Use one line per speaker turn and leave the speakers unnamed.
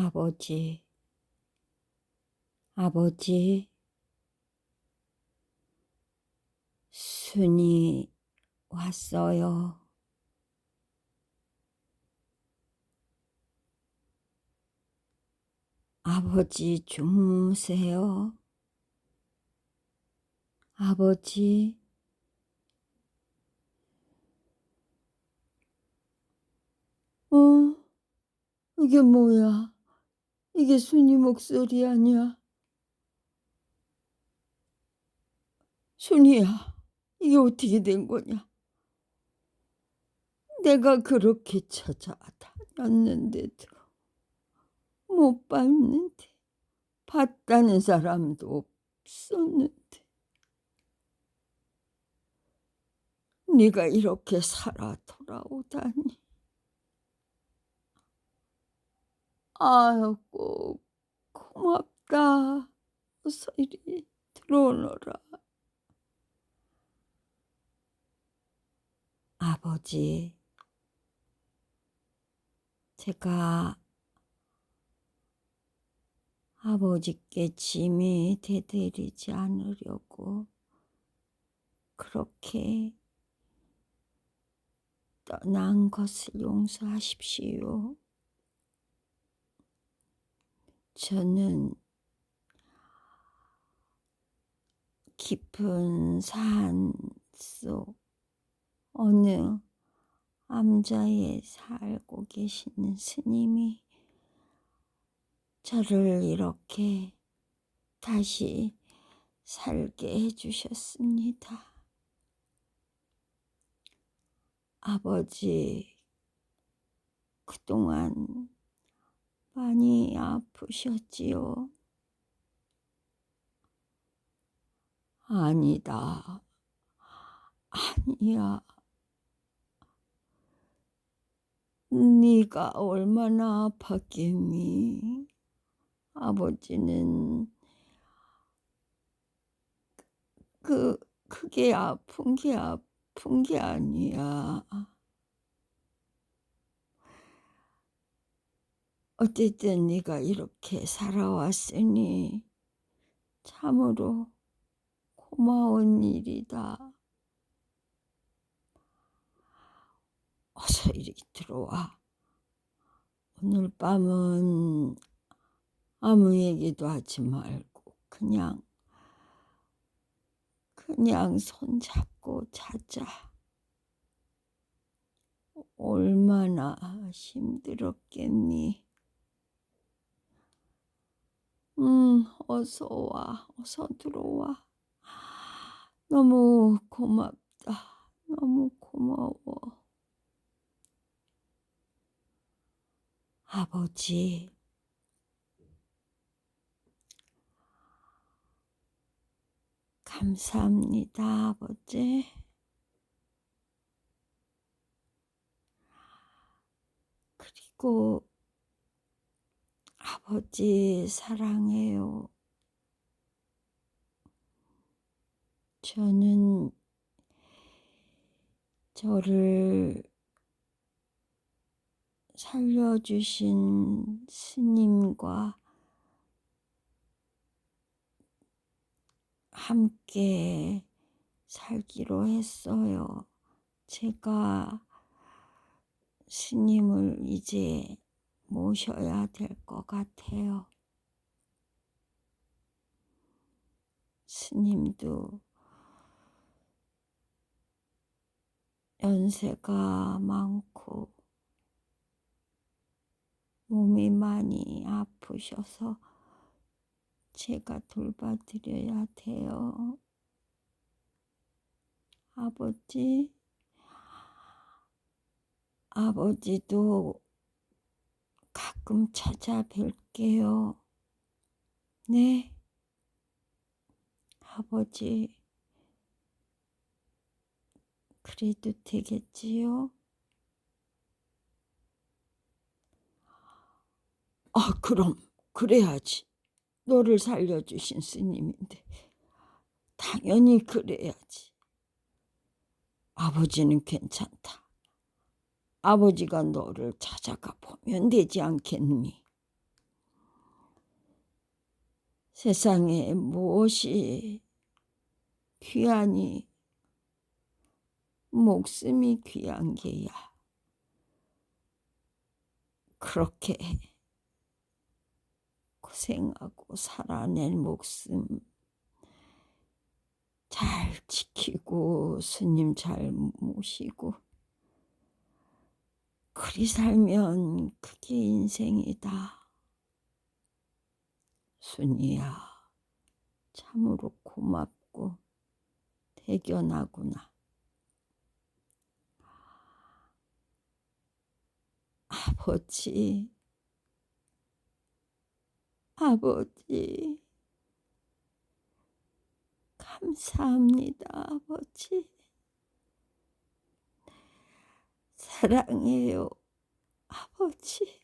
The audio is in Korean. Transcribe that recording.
아버지, 아버지, 순이 왔어요. 아버지 주무세요. 아버지, 어, 이게 뭐야? 이게 순이 목소리 아니야? 순이야, 이게 어떻게 된 거냐? 내가 그렇게 찾아다녔는데도 못 봤는데, 봤다는 사람도 없었는데, 네가 이렇게 살아 돌아오다니. 아이고, 고맙다. 어서 이리 들어오너라. 아버지, 제가 아버지께 짐이 되드리지 않으려고 그렇게 떠난 것을 용서하십시오. 저는 깊은 산 속 어느 암자에 살고 계시는 스님이 저를 이렇게 다시 살게 해주셨습니다. 아버지, 그동안 많이 아프셨지요? 아니다. 아니야. 네가 얼마나 아팠겠니? 아버지는 그 그게 아픈 게 아픈 게 아니야. 어쨌든 네가 이렇게 살아왔으니 참으로 고마운 일이다. 어서 이리 들어와. 오늘 밤은 아무 얘기도 하지 말고 그냥 그냥 손잡고 자자. 얼마나 힘들었겠니? 어서 와. 어서 들어와. 너무 고맙다. 너무 고마워. 아버지, 감사합니다, 아버지. 그리고 아버지 사랑해요. 저는 저를 살려주신 스님과 함께 살기로 했어요. 제가 스님을 이제 모셔야 될 것 같아요. 스님도 연세가 많고 몸이 많이 아프셔서 제가 돌봐드려야 돼요. 아버지, 아버지도 가끔 찾아뵐게요. 네, 아버지, 그래도 되겠지요? 아, 그럼, 그래야지. 너를 살려주신 스님인데, 당연히 그래야지. 아버지는 괜찮다. 아버지가 너를 찾아가 보면 되지 않겠니? 세상에 무엇이 귀하니 목숨이 귀한 게야. 그렇게 고생하고 살아낸 목숨 잘 지키고 스님 잘 모시고 그리 살면 그게 인생이다. 순이야, 참으로 고맙고 대견하구나. 아버지, 아버지, 감사합니다, 아버지. 사랑해요, 아버지.